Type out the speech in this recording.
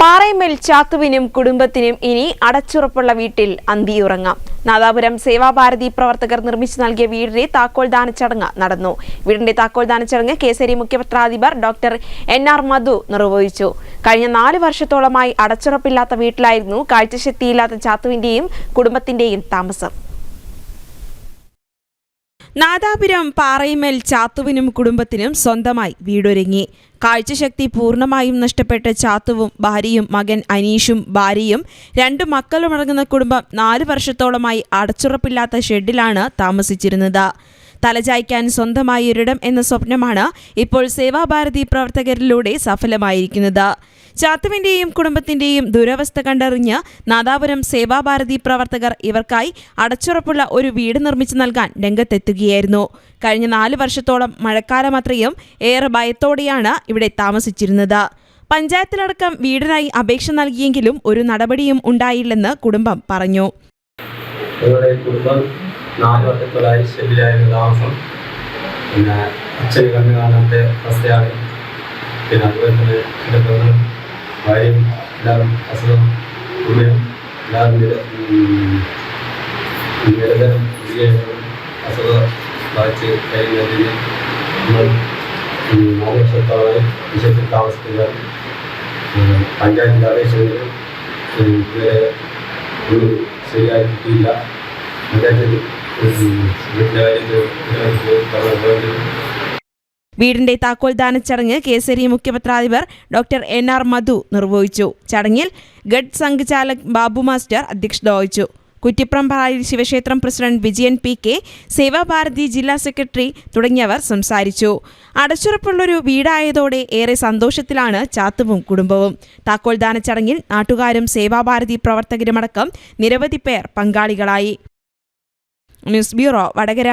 പാറയമേൽ ചാത്തുവിനും കുടുംബത്തിനും ഇനി അടച്ചുറപ്പുള്ള വീട്ടിൽ അന്തിയുറങ്ങാം നാദാപുരം സേവാഭാരതി പ്രവർത്തകർ നിർമ്മിച്ചു നൽകിയ വീടിന്റെ താക്കോൽദാന ചടങ്ങ് നടന്നു. വീടിന്റെ താക്കോൽദാന ചടങ്ങ് കേസരി മുഖ്യപത്രാധിപർ ഡോക്ടർ എൻ ആർ മധു നിർവഹിച്ചു. കഴിഞ്ഞ നാല് വർഷത്തോളമായി അടച്ചുറപ്പില്ലാത്ത വീട്ടിലായിരുന്നു കാഴ്ചശക്തിയില്ലാത്ത ചാത്തുവിന്റെയും കുടുംബത്തിന്റെയും താമസം. നാദാപുരം പാറയമേൽ ചാത്തുവിനും കുടുംബത്തിനും സ്വന്തമായി വീടൊരുങ്ങി. കാഴ്ചശക്തി പൂർണമായും നഷ്ടപ്പെട്ട ചാത്തുവും ഭാര്യയും മകൻ അനീഷും ഭാര്യയും രണ്ടു മക്കളുമടങ്ങുന്ന കുടുംബം നാല് വർഷത്തോളമായി അടച്ചുറപ്പില്ലാത്ത ഷെഡിലാണ് താമസിച്ചിരുന്നത്. തലചായ്ക്കാൻ സ്വന്തമായി ഒരിടം എന്ന സ്വപ്നമാണ് ഇപ്പോൾ സേവാഭാരതി പ്രവർത്തകരിലൂടെ സഫലമായിരിക്കുന്നത്. ചാത്തുവിന്റെയും കുടുംബത്തിന്റെയും ദുരവസ്ഥ കണ്ടറിഞ്ഞ് നാദാപുരം സേവാഭാരതി പ്രവർത്തകർ ഇവർക്കായി അടച്ചുറപ്പുള്ള ഒരു വീട് നിർമ്മിച്ചു നൽകാൻ രംഗത്തെത്തുകയായിരുന്നു. കഴിഞ്ഞ നാല് വർഷത്തോളം മഴക്കാലം അത്രയും ഏറെ ഭയത്തോടെയാണ് ഇവിടെ താമസിച്ചിരുന്നത്. പഞ്ചായത്തിലടക്കം വീടിനായി അപേക്ഷ നൽകിയെങ്കിലും ഒരു നടപടിയും ഉണ്ടായില്ലെന്ന് കുടുംബം പറഞ്ഞു. കുടുംബം നാല് വർഷത്തോളായി ഷെഡിലായിരുന്നു താമസം. പിന്നെ അച്ഛന് കണ്ണു കാണാത്ത അവസ്ഥയാണ്. പിന്നെ അതുപോലെ തന്നെ എന്റെ പെങ്ങളും ഭാര്യയും എല്ലാവരും അസുഖം ഉമ്മയും എല്ലാവരും നിരന്തരം അസുഖം ബാധിച്ച് കഴിയുന്നതിന് നമ്മൾ നാല് വർഷത്തോളമായി വിശേഷം താമസിക്കുകയാണ് പഞ്ചായത്തിന്റെ പഞ്ചായത്തിൽ അപേക്ഷകളും ഉം, ഇതുവരെ ഒരു ശരിയായി കിട്ടിയില്ല. പഞ്ചായത്തിൽ വീടിന്റെ താക്കോൽദാന ചടങ്ങ് കേസരി മുഖ്യപത്രാധിപർ ഡോക്ടർ എൻ ആർ മധു നിർവഹിച്ചു. ചടങ്ങിൽ ഗഡ് സംഘചാലക് ബാബു മാസ്റ്റർ അധ്യക്ഷത വഹിച്ചു. കുറ്റിപ്രം പാലി ശിവക്ഷേത്രം president Vijayan P K Seva Bharati ജില്ലാ സെക്രട്ടറി തുടങ്ങിയവർ സംസാരിച്ചു. അടച്ചുറപ്പുള്ളൊരു വീടായതോടെ ഏറെ സന്തോഷത്തിലാണ് ചാത്തുവും കുടുംബവും. താക്കോൽദാന ചടങ്ങിൽ നാട്ടുകാരും സേവാഭാരതി പ്രവർത്തകരുമടക്കം നിരവധി പേർ പങ്കാളികളായി. News bureau Vadakara.